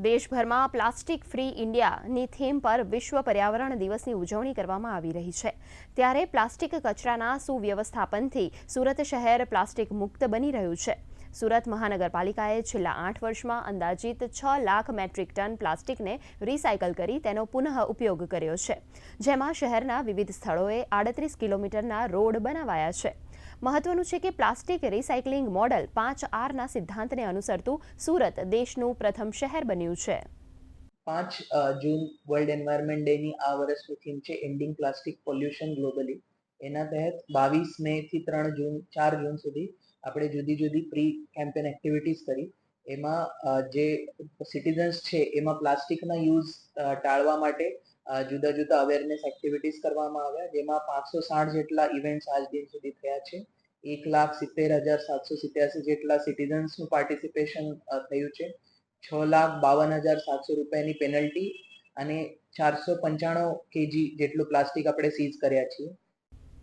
દેશભરમાં plastic free ઇન્ડિયાની theme પર વિશ્વ પર્યાવરણ દિવસની ઉજવણી કરવામાં આવી રહી છે. ત્યારે પ્લાસ્ટિક કચરાના સુવ્યવસ્થાપનથી સુરત શહેર પ્લાસ્ટિક મુક્ત બની રહ્યું છે. સુરત મહાનગરપાલિકાએ છેલ્લા આઠ વર્ષમાં અંદાજિત છ લાખ મેટ્રિક ટન પ્લાસ્ટિકને રિસાયકલ કરી તેનો પુનઃ ઉપયોગ કર્યો છે. જેમાં શહેરના વિવિધ સ્થળોએ આડત્રીસ કિલોમીટરના રોડ બનાવાયા છે. મહત્વનું છે કે પ્લાસ્ટિક રિસાયકલિંગ મોડલ પાંચ આરના સિદ્ધાંતને અનુસરતું સુરત દેશનું પ્રથમ શહેર બન્યું છે. પાંચ જૂન વર્લ્ડ એન્વાયરમેન્ટ ડે ની આ વર્ષની થીમ છે એન્ડિંગ પ્લાસ્ટિક પોલ્યુશન ગ્લોબલી. એના તહેત બાવીસ મે થી ત્રણ જૂન, ચાર જૂન સુધી આપણે જુદી જુદી પ્રી કેમ્પેન એક્ટિવિટીઝ કરી. એમાં જે સિટીઝન્સ છે એમાં પ્લાસ્ટિકના યુઝ ટાળવા માટે જુદા જુદા અવેરનેસ એક્ટિવિટીઝ કરવામાં આવ્યા, જેમાં પાંચસો સાઠ જેટલા ઇવેન્ટ્સ આજ દિન સુધી થયા છે. એક લાખ સિત્તેર હજાર સાતસો સિત્યાસી જેટલા સિટીઝન્સનું પાર્ટિસિપેશન થયું છે. છ લાખ બાવન હજાર સાતસો રૂપિયાની પેનલ્ટી અને ચારસો પંચાણું કેજી જેટલું પ્લાસ્ટિક આપણે સીઝ કર્યા છીએ.